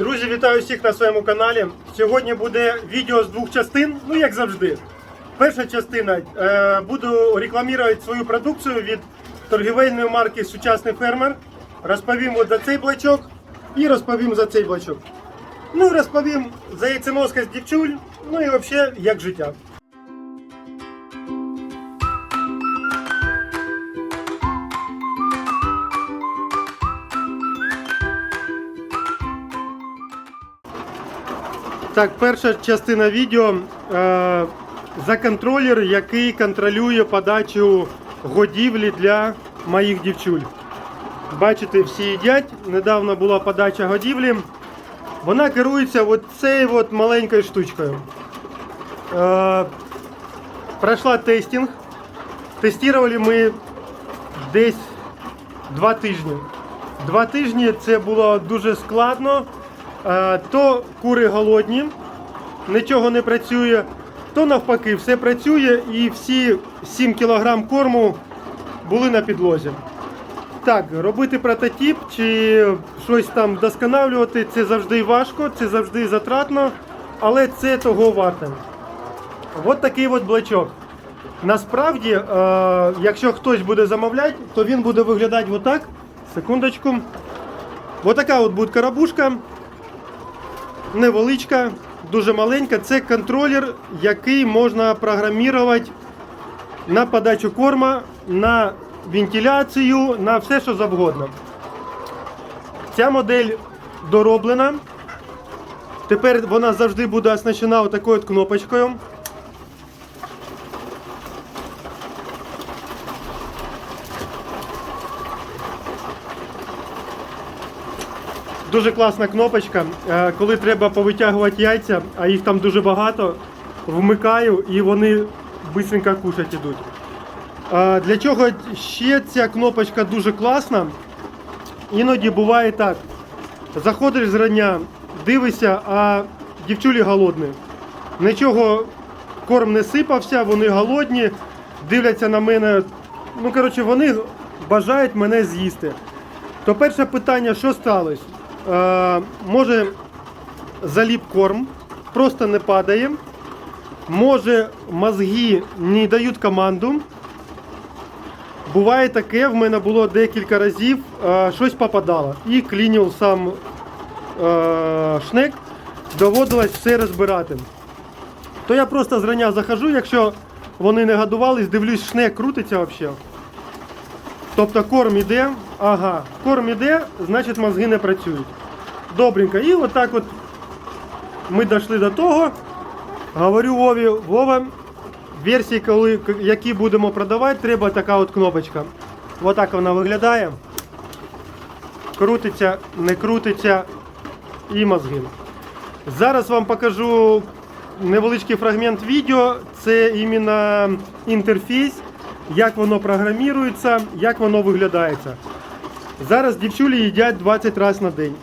Друзі, вітаю всіх на своєму каналі. Сьогодні буде відео з двох частин, ну як завжди. Перша частина е, буду рекламувати свою продукцію від торгівельної марки Сучасний фермер. Розповім от за цей блачок і розповім за цей блачок. Ну і розповім за яйценоска з дівчуль, ну і взагалі як життя. Так, перша частина відео е, за контролер, який контролює подачу годівлі для моїх дівчуль. Бачите, всі їдять. Недавно була подача годівлі. Вона керується от цією от маленькою штучкою. Е, пройшла тестинг. Тестували ми десь два тижні. Два тижні це було дуже складно. Е, То кури голодні, нічого не працює, то навпаки, все працює і всі 7 кг корму були на підлозі. Так, робити прототип чи щось там вдосконалювати, це завжди важко, це завжди затратно, але це того варте. От такий от блочок. Насправді, е, якщо хтось буде замовляти, то він буде виглядати отак. Секундочку. Ось така от буде карабушка. Невеличка, дуже маленька. Це контролер, який можна програмувати на подачу корма, на вентиляцію, на все, що завгодно. Ця модель дороблена. Тепер вона завжди буде оснащена такою от кнопочкою. Дуже класна кнопочка. Е, Коли треба повитягувати яйця, а їх там дуже багато, вмикаю і вони швидко кушать ідуть. Е, Для чого ще ця кнопочка дуже класна? Іноді буває так. Заходиш зрання, дивишся, а дівчулі голодні. Нічого корм не сипався, вони голодні, дивляться на мене. Ну, коротше, вони бажають мене з'їсти. То перше питання, що сталося? Е, може заліп корм, просто не падає. Може мозги не дають команду. Буває таке, в мене було декілька разів, е, щось попадало. І клінів сам е, шнек, доводилось все розбирати. То я просто зрання захожу, якщо вони не годувались, дивлюсь, шнек крутиться взагалі. Тобто корм іде, ага, корм іде, значить мозги не працюють. Добренько. І отак от ми дійшли до того. Говорю Вові, Вова, версії, коли, які будемо продавати, треба така от кнопочка. Отак вона виглядає. Крутиться, не крутиться і мозги. Зараз вам покажу невеличкий фрагмент відео. Це іменно інтерфейс, як воно програмується, як воно виглядається. Зараз дівчулі їдять 20 разів на день.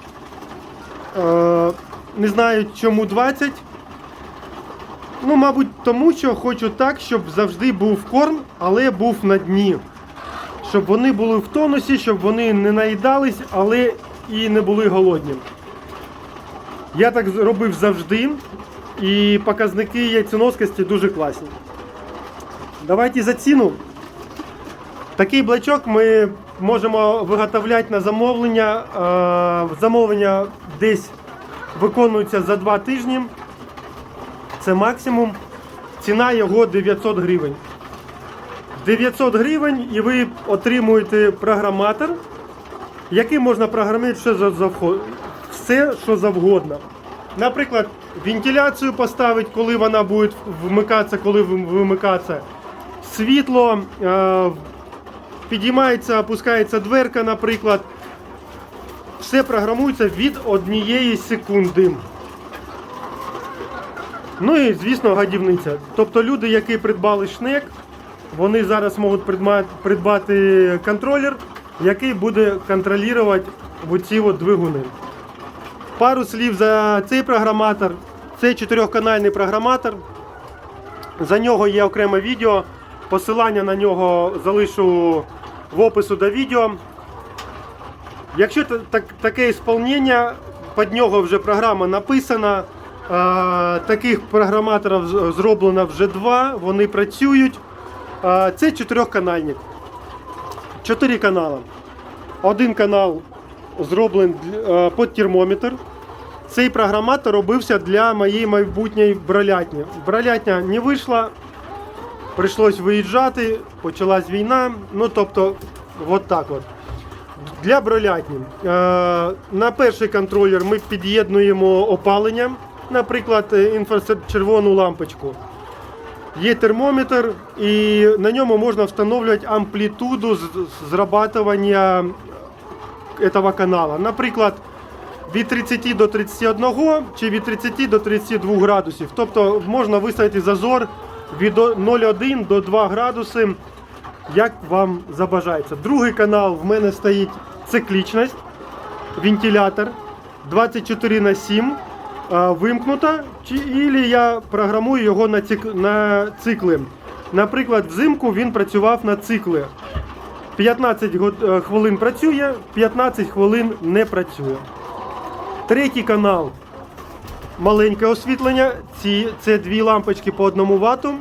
Е, не знаю, чому 20. Ну, мабуть, тому що хочу так, щоб завжди був корм, але був на дні. Щоб вони були в тонусі, щоб вони не наїдались, але і не були голодні. Я так робив завжди. І показники яйценоскості дуже класні. Давайте за ціну. Такий блочок ми можемо виготовляти на замовлення. Е, Замовлення десь виконується за 2 тижні. Це максимум. Ціна його 900 гривень. 900 гривень і ви отримуєте програматор, який можна програмувати все, все що завгодно. Наприклад, вентиляцію поставити, коли вона буде вмикатися, коли вимикатися. Світло, е, підіймається, опускається дверка, наприклад. Все програмується від однієї секунди. Ну і, звісно, гадівниця. Тобто люди, які придбали шнек, вони зараз можуть придбати контролер, який буде контролювати оці от двигуни. Пару слів за цей програматор. Це чотирьохканальний програматор. За нього є окреме відео. Посилання на нього залишу в опису до відео. Якщо так, таке ісполнення, під нього вже програма написана. Е, таких програматорів зроблено вже два, вони працюють. Е, це чотирьохканальник. Чотири канали. Один канал зроблений е, під термометр. Цей програматор робився для моєї майбутньої бролятні. Бролятня не вийшла, прийшлось виїжджати, почалась війна. Ну тобто, от так от. Для бролятні. Е, на перший контролер ми під'єднуємо опалення, наприклад, е, інфрачервону лампочку. Є термометр, і на ньому можна встановлювати амплітуду зрабатування этого канала. Наприклад, від 30 до 31 чи від 30 до 32 градусів. Тобто можна виставити зазор від 0,1 до 2 градуси, як вам забажається. Другий канал в мене стоїть циклічність, вентилятор 24 на 7 вимкнута, чи ілі я програмую його на, цик, на цикли. Наприклад, взимку він працював на цикли. 15 е, хвилин працює, 15 хвилин не працює. Третій канал. Маленьке освітлення. Ці, це дві лампочки по 1 вату.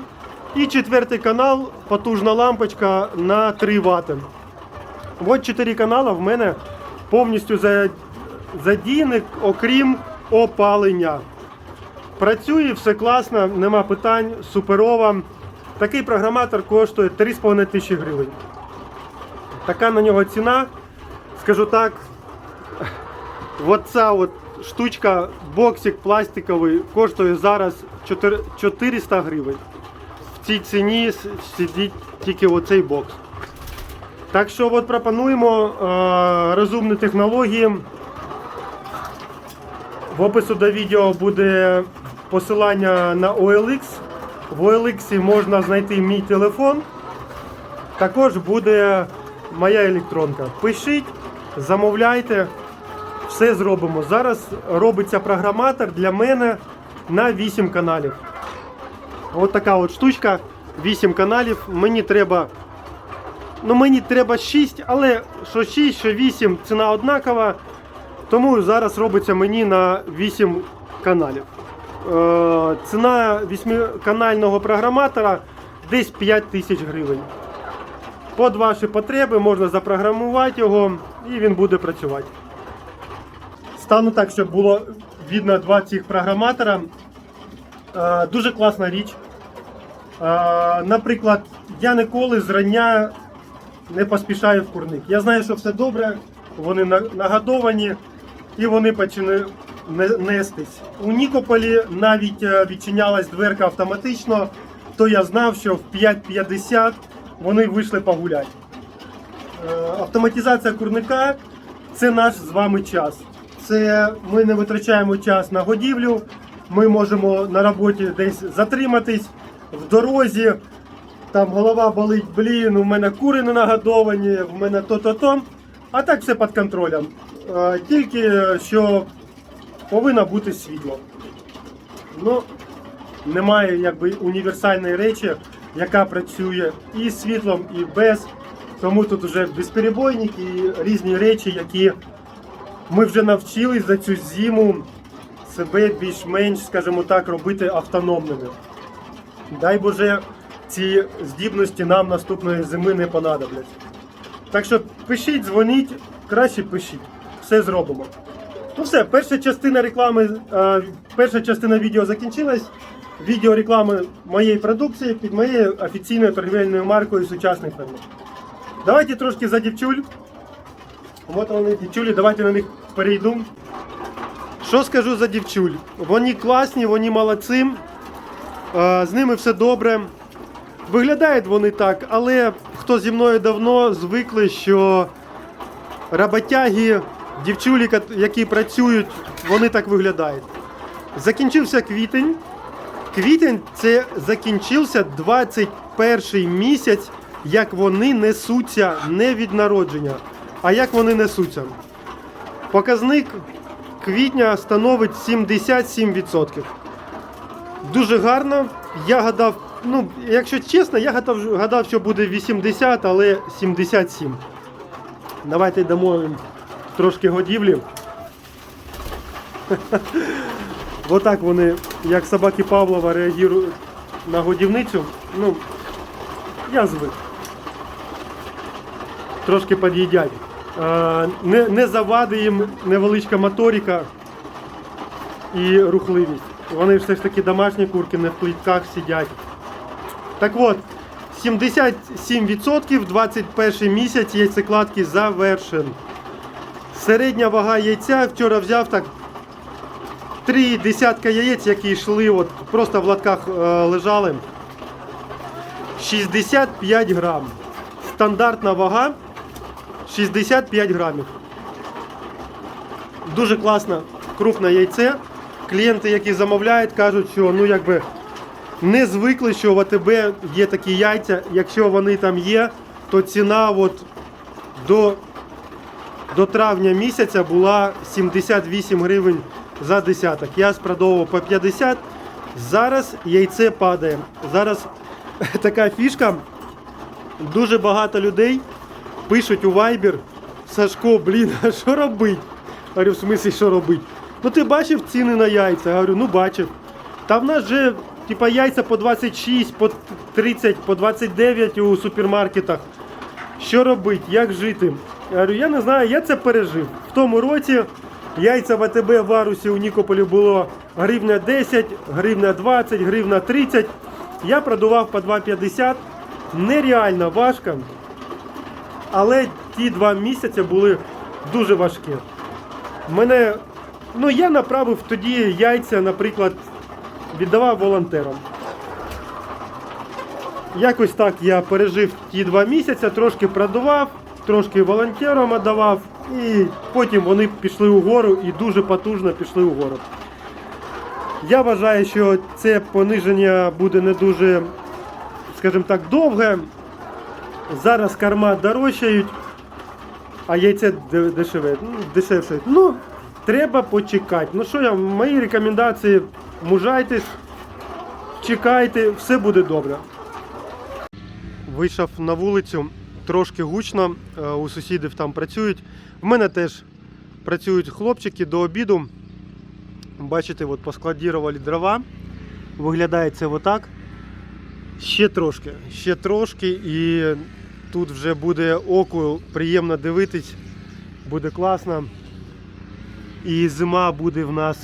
І четвертий канал потужна лампочка на 3 Вт. От чотири канали в мене повністю за- задіяні, окрім опалення. Працює, все класно, нема питань, суперово. Такий програматор коштує 3,5 тисячі гривень. Така на нього ціна, скажу так, от ця от штучка, боксик пластиковий, коштує зараз 400 гривень. В цій ціні сидить тільки оцей бокс. Так що от пропонуємо е, розумні технології. В опису до відео буде посилання на OLX. В OLX можна знайти мій телефон. Також буде моя електронка. Пишіть, замовляйте, все зробимо. Зараз робиться програматор для мене на 8 каналів. От така от штучка, 8 каналів. Мені треба. Ну, мені треба 6, але що 6, що 8, ціна однакова. Тому зараз робиться мені на 8 каналів. Е, ціна 8-канального програматора десь 5 тисяч гривень. Під ваші потреби можна запрограмувати його і він буде працювати. Стану так, щоб було видно два цих програматора. Е, Дуже класна річ. Е, Наприклад, я ніколи зрання не поспішаю в курник. Я знаю, що все добре, вони на- нагодовані і вони починають нестись. У Нікополі навіть е, відчинялась дверка автоматично, то я знав, що в 5.50 вони вийшли погуляти. Автоматизація курника це наш з вами час. Це ми не витрачаємо час на годівлю. Ми можемо на роботі десь затриматись в дорозі. Там голова болить, блін, у мене кури не нагодовані, в мене то-то-то. А так все під контролем. Е, Тільки що повинно бути світло. Ну, немає якби універсальної речі, яка працює і з світлом, і без. Тому тут вже безперебойник і різні речі, які ми вже навчились за цю зиму себе більш-менш, скажімо так, робити автономними. Дай Боже, ці здібності нам наступної зими не понадобляться. Так що пишіть, дзвоніть, краще пишіть. Все зробимо. Ну все, перша частина реклами, е, перша частина відео закінчилась. Відео реклами моєї продукції під моєю офіційною торгівельною маркою сучасний фермер. Давайте трошки за дівчуль. От вони дівчулі, давайте на них перейду. Що скажу за дівчуль? Вони класні, вони молодці. З ними все добре. Виглядають вони так, але хто зі мною давно звикли, що роботяги, дівчулі, які працюють, вони так виглядають. Закінчився квітень. Квітень це закінчився 21 місяць, як вони несуться не від народження, а як вони несуться. Показник квітня становить 77%. Дуже гарно. Я гадав, ну, якщо чесно, я гадав, гадав, що буде 80, але 77. Давайте дамо трошки годівлі. Отак вони, як собаки Павлова, реагують на годівницю. Ну, я звик. Трошки під'їдять. Не, не завадить їм невеличка моторика і рухливість. Вони все ж таки домашні курки, не в клітках сидять. Так от, 77% 21 місяць яйцекладки завершен. Середня вага яйця вчора взяв так три десятка яєць, які йшли, от просто в лотках е, лежали. 65 грам. Стандартна вага 65 грамів. Дуже класне, крупне яйце. Клієнти, які замовляють, кажуть, що ну якби не звикли, що в АТБ є такі яйця. Якщо вони там є, то ціна от до, до травня місяця була 78 гривень за десяток. Я спродовував по 50. Зараз яйце падає. Зараз така фішка. Дуже багато людей пишуть у Viber, Сашко, блін, а що робить? Говорю, в смислі, що робить? Ну ти бачив ціни на яйця? Говорю, ну бачив. Та в нас же типа яйця по 26, по 30, по 29 у супермаркетах. Що робить? Як жити? Я говорю, я не знаю, я це пережив. В тому році яйця в АТБ в Арусі у Нікополі було гривня 10, гривня 20, гривня 30. Я продавав по 2,50. Нереально важко. Але ті два місяці були дуже важкі. Мене, ну я направив тоді яйця, наприклад, віддавав волонтерам. Якось так я пережив ті два місяці, трошки продавав, трошки волонтерам віддавав, і потім вони пішли угору і дуже потужно пішли угору. Я вважаю, що це пониження буде не дуже, скажімо так, довге. Зараз корма дорожчають, а яйця дешеве, ну, дешевше. Ну, треба почекати. Ну що я, мої рекомендації, мужайтесь, чекайте, все буде добре. Вийшов на вулицю, трошки гучно, е, у сусідів там працюють. В мене теж працюють хлопчики до обіду. Бачите, от поскладірували дрова. Виглядає це отак. Ще трошки, ще трошки, і тут вже буде оку приємно дивитись, буде класно. І зима буде в нас.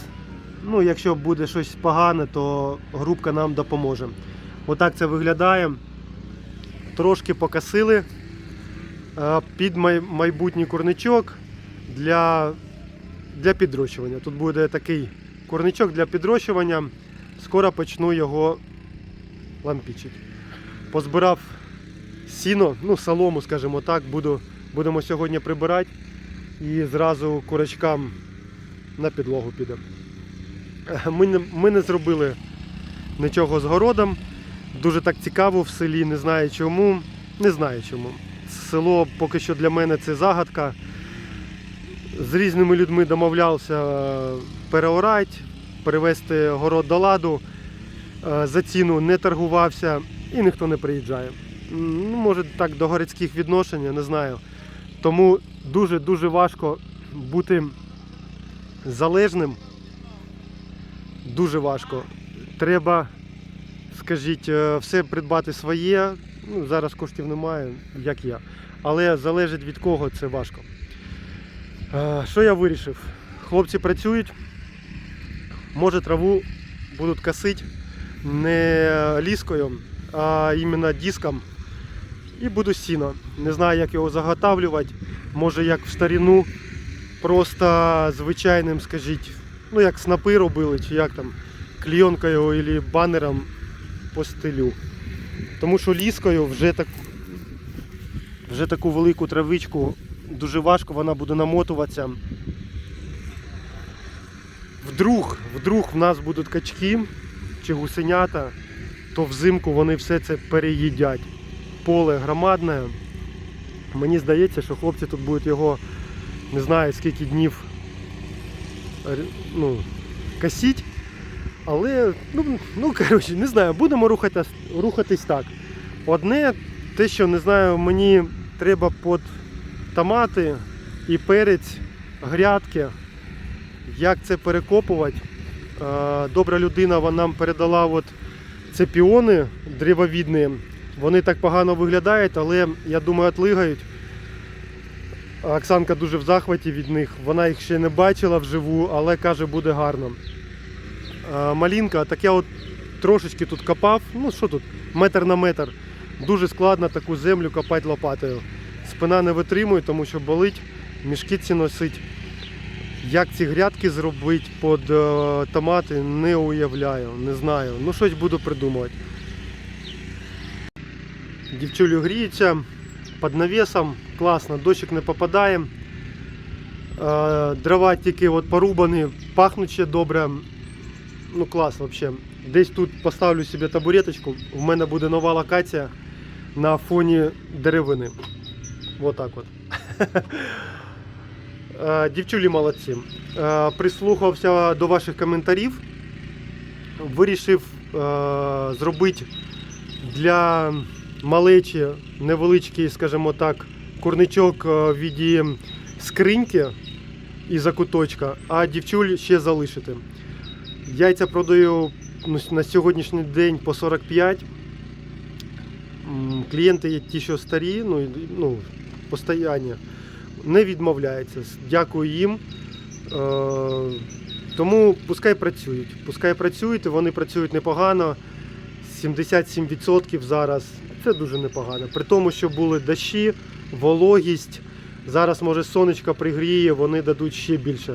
Ну, якщо буде щось погане, то грубка нам допоможе. Отак це виглядає. Трошки покосили е, під майбутній курничок для, для підрощування. Тут буде такий курничок для підрощування. Скоро почну його лампічить. Позбирав сіно, ну солому, скажімо так, буду, будемо сьогодні прибирати і зразу курочкам на підлогу піде. Е, Ми не, ми не зробили нічого з городом. Дуже так цікаво в селі, не знаю чому. Не знаю чому. Село поки що для мене це загадка. З різними людьми домовлявся переорати, перевести город до ладу. Е, За ціну не торгувався і ніхто не приїжджає. Ну, може так до городських відношень, я не знаю. Тому дуже-дуже важко бути залежним. Дуже важко. Треба, скажіть, е, все придбати своє. Ну, зараз коштів немає, як я. Але залежить від кого це важко. Е, Що я вирішив? Хлопці працюють, може траву будуть косити не ліскою, а іменно диском. І буду сіно. Не знаю, як його заготавлювати. Може як в старину, просто звичайним, скажіть, ну як снапи робили, чи як там, клійонкою або банером по стилю. Тому що ліскою вже так вже таку велику травичку дуже важко, вона буде намотуватися. Вдруг, вдруг в нас будуть качки чи гусенята, то взимку вони все це переїдять. Поле громадне. Мені здається, що хлопці тут будуть його не знаю скільки днів ну, косіть. Але, ну, ну коротше, не знаю, будемо рухатись, рухатись так. Одне, те, що не знаю, мені треба під томати і перець, грядки. як це перекопувати. Е, Добра людина вона нам передала от це піони древовідні. Вони так погано виглядають, але я думаю, отлигають. Оксанка дуже в захваті від них. Вона їх ще не бачила вживу, але каже, буде гарно. Малінка, так я от трошечки тут копав. Ну що тут, метр на метр. Дуже складно таку землю копати лопатою. Спина не витримує, тому що болить, мішки ці носить. Як ці грядки зробити під е, томати, не уявляю, не знаю. Ну щось буду придумувати. Дівчулю гріється під навісом, класно, дощик не попадає. Е, дрова тільки от порубані, пахнуть добре. Ну клас взагалі. Десь тут поставлю собі табуреточку. У мене буде нова локація на фоні деревини. Вот так от. Е, Дівчулі молодці. Е, Прислухався до ваших коментарів. Вирішив е, зробити для малечі невеличкий, скажімо так, курничок е, в віді скриньки і закуточка, а дівчуль ще залишити. Яйця продаю ну, на сьогоднішній день по 45. М, Клієнти є ті, що старі, ну, ну постоянні, не відмовляються. Дякую їм. Е, тому пускай працюють. Пускай працюють, вони працюють непогано. 77% зараз. Це дуже непогано. При тому, що були дощі, вологість. Зараз, може, сонечко пригріє, вони дадуть ще більше.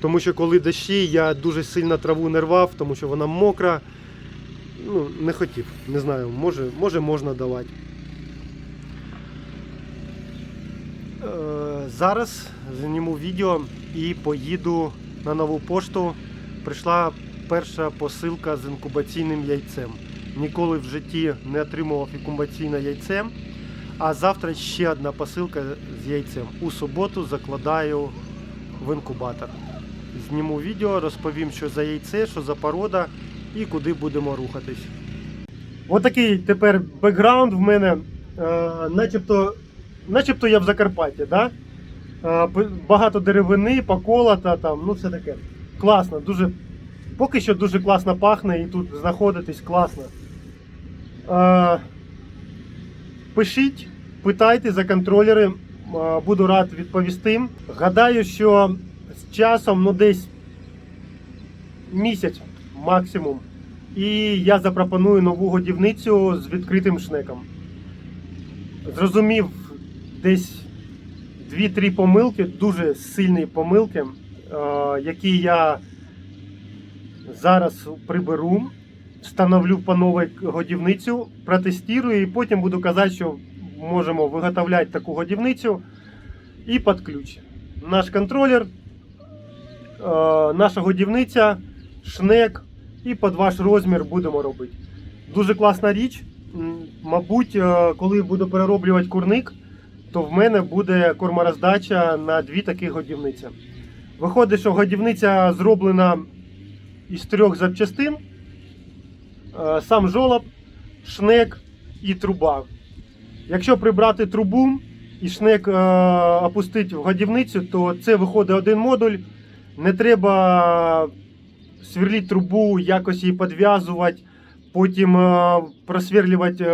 Тому що коли дощі, я дуже сильно траву не рвав, тому що вона мокра. Ну, не хотів. Не знаю, може, може можна давати. Е, Зараз зніму відео і поїду на нову пошту. Прийшла перша посилка з інкубаційним яйцем. Ніколи в житті не отримував інкубаційне яйце. А завтра ще одна посилка з яйцем. У суботу закладаю в інкубатор. Зніму відео, розповім, що за яйце, що за порода і куди будемо рухатись. Отакий тепер бекграунд в мене. Е, начебто, начебто я в Закарпатті, да? Е, багато деревини, поколота, там, ну все таке. Класно, дуже. Поки що дуже класно пахне і тут знаходитись класно. Пишіть, питайте за контролери, буду рад відповісти. Гадаю, що з часом, ну десь місяць максимум. І я запропоную нову годівницю з відкритим шнеком. Зрозумів десь 2-3 помилки, дуже сильні помилки, які я зараз приберу, встановлю по новій годівницю, протестую і потім буду казати, що можемо виготовляти таку годівницю і під ключ. Наш контролер, е, наша годівниця, шнек і під ваш розмір будемо робити. Дуже класна річ. Мабуть, е, коли буду перероблювати курник, то в мене буде кормороздача на дві такі годівниці. Виходить, що годівниця зроблена із трьох запчастин: сам жолоб, шнек і труба. Якщо прибрати трубу і шнек е, опустити в годівницю, то це виходить один модуль. Не треба сверлити трубу, якось її підв'язувати, потім е, просверлювати е,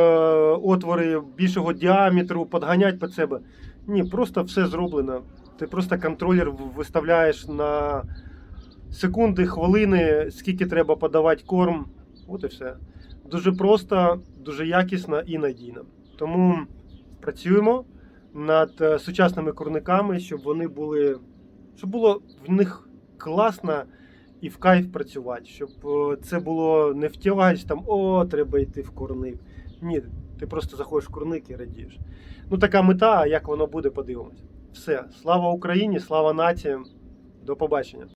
отвори більшого діаметру, підганяти під себе. Ні, просто все зроблено. Ти просто контролер виставляєш на секунди, хвилини, скільки треба подавати корм. От і все. Дуже просто, дуже якісно і надійно. Тому працюємо над е, сучасними курниками, щоб вони були, щоб було в них класно і в кайф працювати, щоб е, це було не втягать там, о, треба йти в курник. Ні, ти просто заходиш в курник і радієш. Ну така мета, як воно буде, подивимось. Все, слава Україні, слава нації. До побачення.